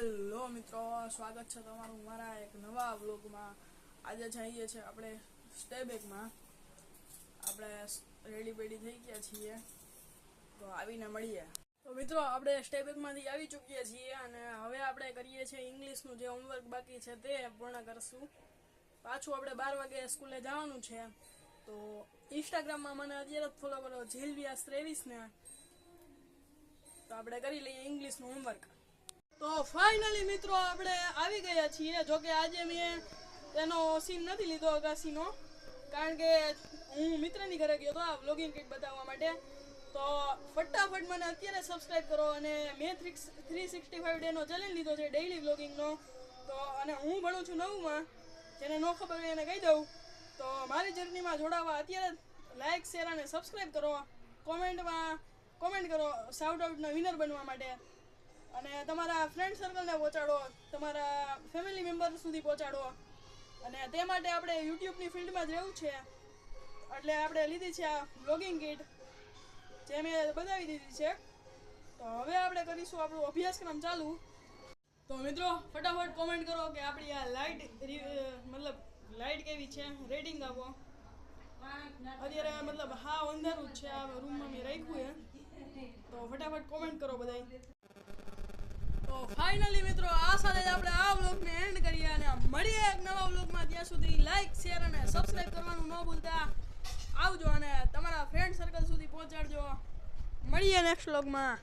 Hello મિત્રો, સ્વાગત છે તમારું મારા એક નવા બ્લોગમાં આજે જઈએ છીએ આપણે સ્ટેબેકમાં આપણે રેડી બેડી થઈ ગયા છીએ. તો આવીને મળીએ. તો મિત્રો, આપણે સ્ટેબેકમાંથી આવી ચૂક્યા છીએ અને હવે આપણે કરીએ છીએ ઇંગ્લિશનું જે હોમવર્ક બાકી છે તે પૂર્ણ કરશું. પાછું આપણે બાર વાગે સ્કૂલે જવાનું છે. તો ઇન્સ્ટાગ્રામમાં મને અત્યારે જ ફોલો કરો ઝીલવિયાસ ત્રેવીસને તો આપણે કરી લઈએ ઇંગ્લિશનું હોમવર્ક તો ફાઇનલી મિત્રો આપણે આવી ગયા છીએ. જો કે આજે મેં તેનો સીન નથી લીધો અગાસીનો. કારણ કે હું મિત્રની ઘરે ગયો હતો આ વ્લોગિંગ કિટ બતાવવા માટે. તો ફટાફટ મને અત્યારે સબસ્ક્રાઇબ કરો અને મેં થ્રી થ્રી સિક્સટી ફાઇવ ડેનો ચેલેન્જ લીધો છે ડેઇલી વ્લોગિંગનો તો અને હું ભણું છું નવમાં. જેને ન ખબર હોય એને કહી દઉં. તો મારી જર્નીમાં જોડાવા અત્યારે લાઇક શેર અને સબસ્ક્રાઇબ કરો. કોમેન્ટમાં કોમેન્ટ કરો સાઉટ આઉટના વિનર બનવા માટે. અને તમારા ફ્રેન્ડ સર્કલને પહોંચાડો, તમારા ફેમિલી મેમ્બર સુધી પહોંચાડો. અને તે માટે આપણે યુટ્યુબની ફિલ્ડમાં જ રહેવું છે. એટલે આપણે લીધી છે આ બ્લોગિંગ કીટ જે મેં બતાવી દીધી છે. તો હવે આપણે કરીશું આપણો અભ્યાસક્રમ ચાલુ. તો મિત્રો, ફટાફટ કોમેન્ટ કરો કે આપણી આ લાઇટ મતલબ લાઇટ કેવી છે? રેટિંગ આપો. અત્યારે મતલબ હા અંધારું જ છે, આ રૂમમાં મેં રાખ્યું છે. તો ફટાફટ કોમેન્ટ કરો બધાય. તો ફાઇનલી મિત્રો, આ સાથે જ આપણે આ વ્લોગને એન્ડ કરીએ અને મળીએ એક નવા વ્લોગમાં ત્યાં સુધી લાઈક શેર અને સબસ્ક્રાઇબ કરવાનું ન ભૂલતા. આવજો અને તમારા ફ્રેન્ડ સર્કલ સુધી પહોંચાડજો. મળીએ નેક્સ્ટ વ્લોગમાં